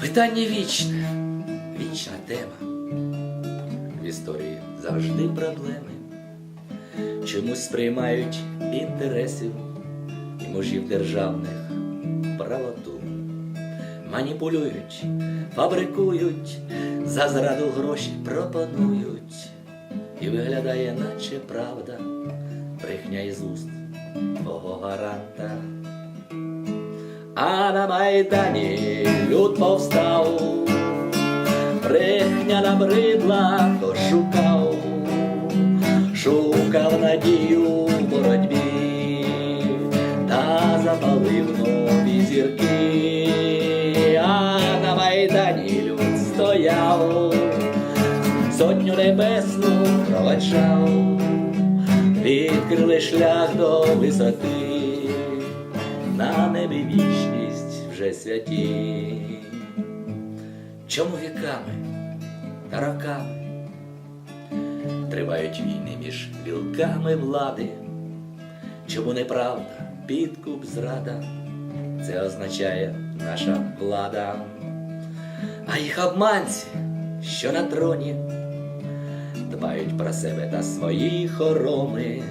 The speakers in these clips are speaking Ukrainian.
Питання вічне, вічна тема. В історії завжди проблеми. Чомусь сприймають інтересів і мужів державних правоту. Маніпулюють, фабрикують, за зраду гроші пропонують. І виглядає, наче правда, брехня із уст твого гаранта. А на Майдані люд повстав, брехня набридла, то шукав, шукав надію в боротьбі, та запалив нові зірки, а на Майдані люд стояв, сотню небесну проведжав, відкрили шлях до висоти на небі вічність вже святі. Чому віками та роками тривають війни між вілками влади? Чому неправда, підкуп, зрада? Це означає наша влада. А їх обманці, що на троні, дбають про себе та свої хороми,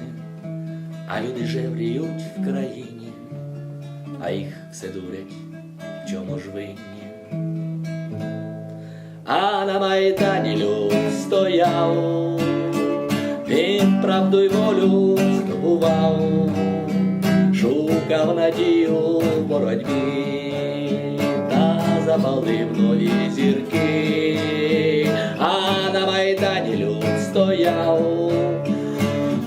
а люди жевріють в країні а їх все дурять, в чому ж винні. А на Майдані люд стояв, він правду й волю здобував, шукав надію в боротьбі. Та запалив нові зірки, а на Майдані люд стояв,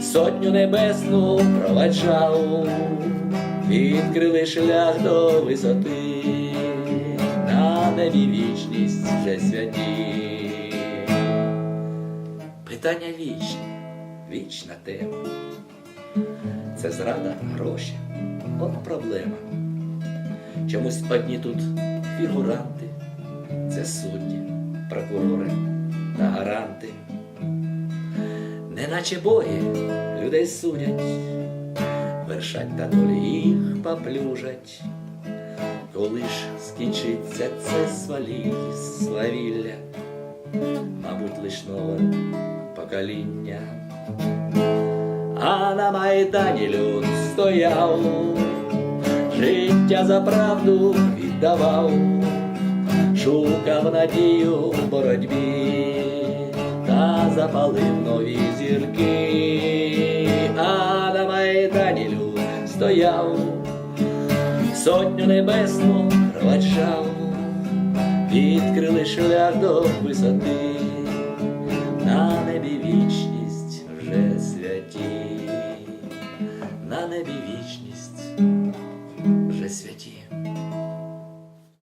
сотню небесну проведжав відкрили шлях до висоти, на небі вічність вже святі. Питання вічне, вічна тема. Це зрада гроші, от проблема. Чомусь одні тут фігуранти, це судді, прокурори та гаранти. Неначе боги людей судять вершать та долі їх поплюжать, коли ж скінчиться це свалі славілля, мабуть, лиш нове покоління, а на майдані люд стояв, життя за правду віддавав, шукав надію в боротьбі та запалив нові зірки, стояв, сотню небесну проваджав, відкрили шлях до висоти, на небі вічність вже святі, на небі вічність.